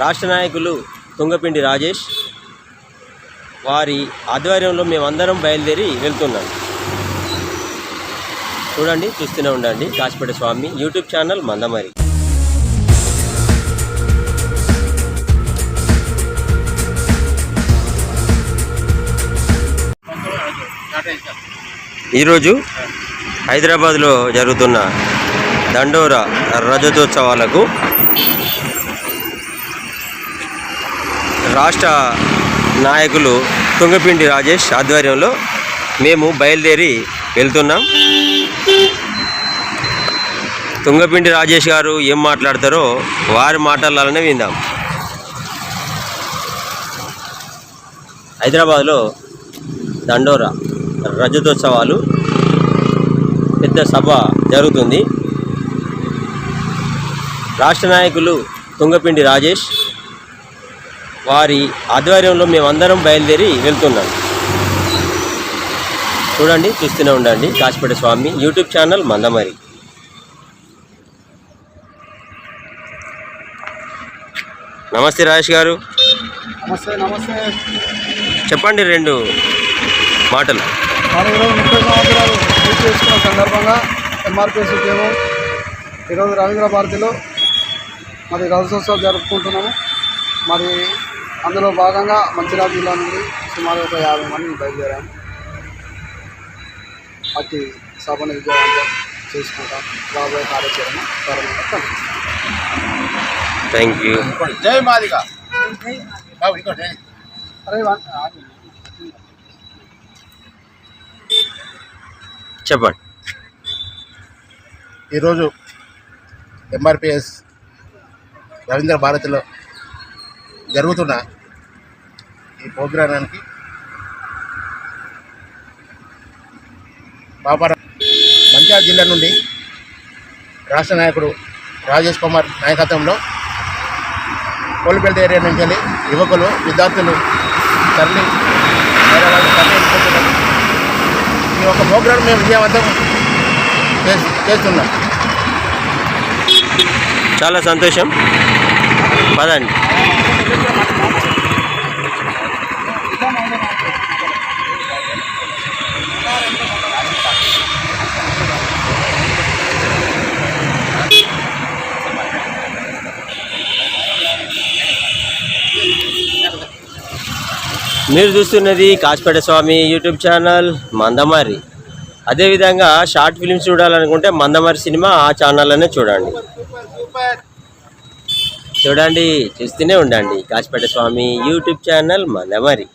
రాష్ట్ర నాయకులు తుంగపిండి రాజేష్ వారి ఆధ్వర్యంలో మేమందరం బయలుదేరి వెళ్తున్నాం. చూడండి చూస్తూనే ఉండండి. Kasipeta Swamy YouTube channel Mandamarri. ఈరోజు హైదరాబాద్లో జరుగుతున్న దండోరా రజతోత్సవాలకు రాష్ట్ర నాయకులు తుంగపిండి రాజేష్ ఆధ్వర్యంలో మేము బయలుదేరి వెళ్తున్నాం. తుంగపిండి రాజేష్ గారు ఏం మాట్లాడతారో వారి మాటలనే విందాం. హైదరాబాద్లో దండోరా రజతోత్సవాలు పెద్ద సభ జరుగుతుంది. రాష్ట్ర నాయకులు తుంగపిండి రాజేష్ వారి ఆధ్వర్యంలో మేమందరం బయలుదేరి వెళ్తున్నాం. చూడండి చూస్తూనే ఉండండి. Kasipeta Swamy YouTube channel Mandamarri. నమస్తే రాజేష్ గారు. నమస్తే నమస్తే. చెప్పండి రెండు మాటలు. మనం ఈరోజు ముప్పై సంవత్సరాలు పూర్తి చేసుకున్న సందర్భంగా ఎంఆర్పిఎస్ ఉద్యమం ఈరోజు రవీంద్ర భారతిలో మరి రథోత్సవం జరుపుకుంటున్నాము. మరి అందులో భాగంగా మంచిర్యాల జిల్లా నుండి సుమారు ఒక యాభై మంది బయలుదేరాము అట్టి సభను విజయవంతం చేసుకుంటాం. రాబోయే కార్యాచరణ. థ్యాంక్ యూ జై ఆగు. చెప్పండి. ఈరోజు ఎంఆర్పిఎస్ రవీంద్ర భారతిలో జరుగుతున్న ఈ ప్రోగ్రామానికి పాపర మంచిర్యాల జిల్లా నుండి రాష్ట్ర నాయకుడు రాజేష్ కుమార్ నాయకత్వంలో కోల్బెల్ట్ ఏరియా నుంచి వెళ్ళి యువకులు విద్యార్థులు తరలి ఈ యొక్క ప్రోగ్రాం మేము విజయవంతం చేస్తున్నాం. చాలా సంతోషం. పదండి. మీరు చూస్తున్నది కాచిపేట స్వామి యూట్యూబ్ ఛానల్ మందమారి అదేవిధంగా షార్ట్ ఫిల్మ్స్ చూడాలనుకుంటే మందమారి సినిమా ఆ ఛానల్లోనే చూడండి. చూడండి చూస్తూనే ఉండండి కాచిపేట స్వామి యూట్యూబ్ ఛానల్ మందమారి